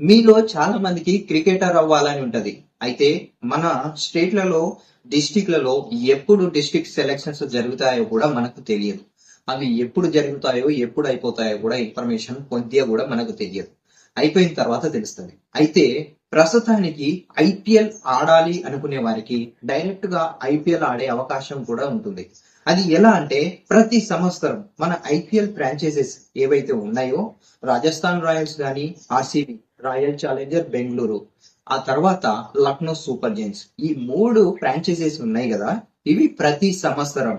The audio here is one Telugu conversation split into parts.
మీలో చాలా మందికి క్రికెటర్ అవ్వాలని ఉంటది. అయితే మన స్టేట్లలో డిస్టిక్లలో ఎప్పుడు డిస్టిక్ సెలక్షన్స్ జరుగుతాయో కూడా మనకు తెలియదు. అవి ఎప్పుడు జరుగుతాయో ఎప్పుడు అయిపోతాయో కూడా ఇన్ఫర్మేషన్ కొద్దిగా కూడా మనకు తెలియదు. అయిపోయిన తర్వాత తెలుస్తుంది. అయితే ప్రస్తుతానికి ఐపీఎల్ ఆడాలి అనుకునే వారికి డైరెక్ట్గా ఐపీఎల్ ఆడే అవకాశం కూడా ఉంటుంది. అది ఎలా అంటే ప్రతి సంవత్సరం మన ఐపీఎల్ ఫ్రాంచైజెస్ ఏవైతే ఉన్నాయో రాజస్థాన్ రాయల్స్ కానీ ఆర్సీబీ రాయల్ ఛాలెంజర్ బెంగళూరు. ఆ తర్వాత లక్నో సూపర్ జైన్స్ ఈ మూడు ఫ్రాంచైజీస్ ఉన్నాయి కదా ఇవి ప్రతి సంవత్సరం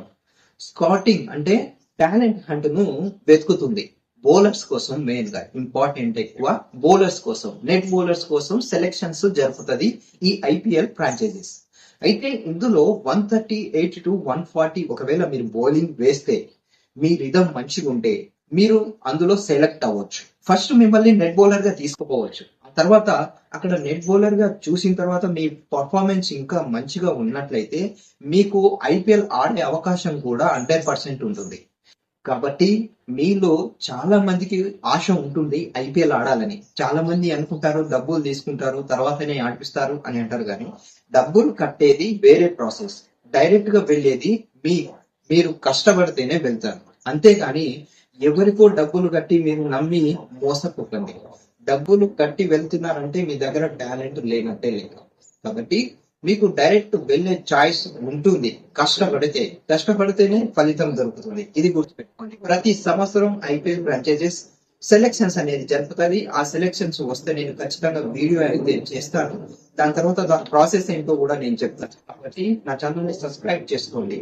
స్కాటింగ్ అంటే టాలెంట్ హంట్ను వెతుకుతుంది. బౌలర్స్ కోసం మెయిన్గా ఇంపార్టెంట్ ఎక్కువ బౌలర్స్ కోసం నెట్ బౌలర్స్ కోసం సెలెక్షన్స్ జరుపుతుంది ఈ ఐపీఎల్ ఫ్రాంచైజీస్ అయితే ఇందులో one thirty eight to one forty ఒకవేళ మీరు బౌలింగ్ వేస్తే మీ రిధం మంచిగా ఉంటే మీరు అందులో సెలెక్ట్ అవ్వచ్చు. ఫస్ట్ మిమ్మల్ని నెట్ బౌలర్గా తీసుకుపోవచ్చు. ఆ తర్వాత అక్కడ నెట్ బౌలర్గా చూసిన తర్వాత మీ పర్ఫార్మెన్స్ ఇంకా మంచిగా ఉన్నట్లయితే మీకు ఐపీఎల్ ఆడే అవకాశం కూడా హండ్రెడ్ పర్సెంట్ ఉంటుంది. కాబట్టి మీలో చాలా మందికి ఆశ ఉంటుంది ఐపీఎల్ ఆడాలని. చాలా మంది అనుకుంటారు డబ్బులు తీసుకుంటారు తర్వాతనే ఆడిపిస్తారు అని అంటారు కానీ డబ్బులు కట్టేది వేరే ప్రాసెస్ డైరెక్ట్గా వెళ్ళేది మీ మీరు కష్టపడితేనే వెళ్తారు. అంతేకాని ఎవరికో డబ్బులు కట్టి మీరు నమ్మి మోసపోకండి. డబ్బులు కట్టి వెళ్తున్నారంటే మీ దగ్గర టాలెంట్ లేనట్టే లేదు. కాబట్టి మీకు డైరెక్ట్ వెళ్ళే చాయిస్ ఉంటుంది. కష్టపడితే. కష్టపడితేనే ఫలితం దొరుకుతుంది. ఇది గుర్తుపెట్టుకోండి. ప్రతి సంవత్సరం ఐపీఎల్ ఫ్రాంచైజెస్ సెలెక్షన్స్ అనేది జరుపుతుంది ఆ సెలెక్షన్స్ వస్తే నేను ఖచ్చితంగా వీడియో అయితే చేస్తాను. దాని తర్వాత దాని ప్రాసెస్ ఏంటో కూడా నేను చెప్తాను. కాబట్టి నా ఛానల్ని సబ్స్క్రైబ్ చేసుకోండి.